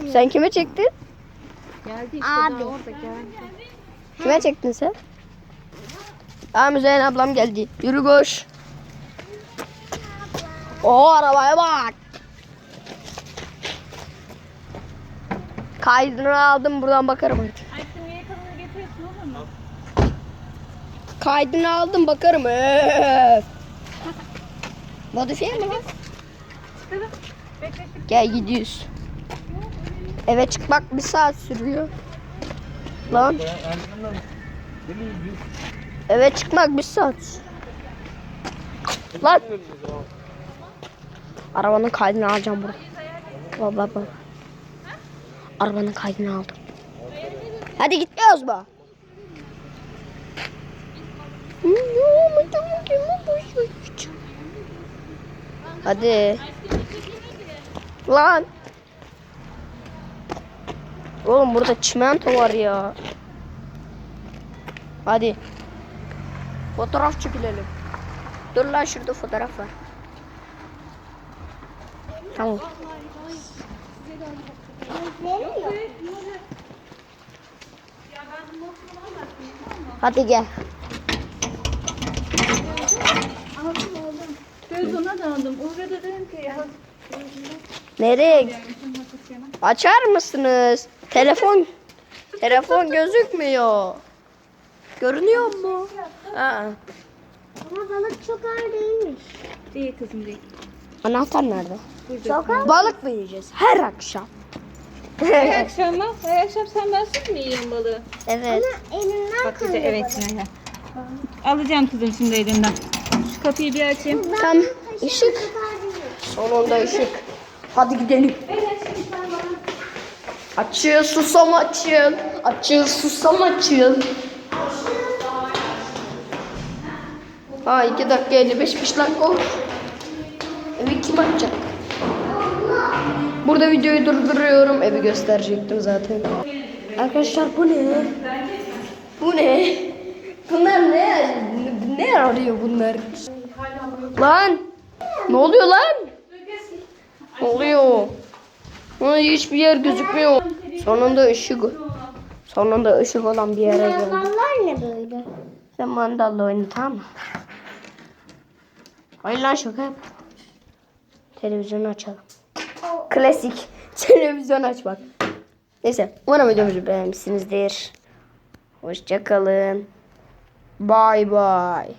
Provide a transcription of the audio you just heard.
gelmiyor. Sen kime çektin? Geldi işte Abi. daha orada geldi. Kime çektin sen? Aa Müzeyyen ablam geldi. Yürü koş. Oo arabaya bak. Kaydını aldım buradan bakarım artık. Aşkım niye kadını getiriyorsun olur mu? Kaydını aldım bakarım. Öf. Modifiye mi lan? Gel gidiyoruz. Eve çıkmak bir saat sürüyor. Lan. Eve çıkmak bir saat. Lan. Arabanın kaydını alacağım burada. Baba baba. Arabanın kaydını aldım. Hadi gitmiyoruz mu? Hadi. Lan. Oğlum burada çimento var ya. Hadi. Fotoğraf çekilelim. Dur lan şurada fotoğraf var. Tamam. Hadi gel. Göz ona döndüm. Uğur'a da dedim ki ya. Nereye? Açar mısınız? Telefon telefon gözükmüyor. Görünüyor mu? Aa. Ama balık çok ağır değilmiş. Değil kızım değil. Anahtar nerede? Çok Balık mı yiyeceğiz her akşam? Her akşam mı? Her akşam sen bensiz mi yiyorsun balığı? evet. Elinden Bak kırıyor. işte evet Nehir. Alacağım kızım şimdi elinden. Şu kapıyı bir açayım. Tam ışık. Sonunda ışık. Hadi gidelim. Açıl susam açıl. Açıl susam açıl. Ha 2 dakika 55 dakika olmuş. Evi kim açacak? Burada videoyu durduruyorum. Evi gösterecektim zaten. Arkadaşlar bu ne? Bu ne? Bunlar ne? Ne arıyor bunlar? Lan! Ne oluyor lan? Ne oluyor? Ama hiçbir yer gözükmüyor. Sonunda ışık. Sonunda ışık olan bir yere geldim. Ballar ne böyle? Sen mandalla oyna tamam mı? Hayır lan şaka yap. Televizyonu açalım. Klasik. Televizyon aç bak. Neyse. Umarım videomuzu beğenmişsinizdir. Hoşçakalın. Bye bye.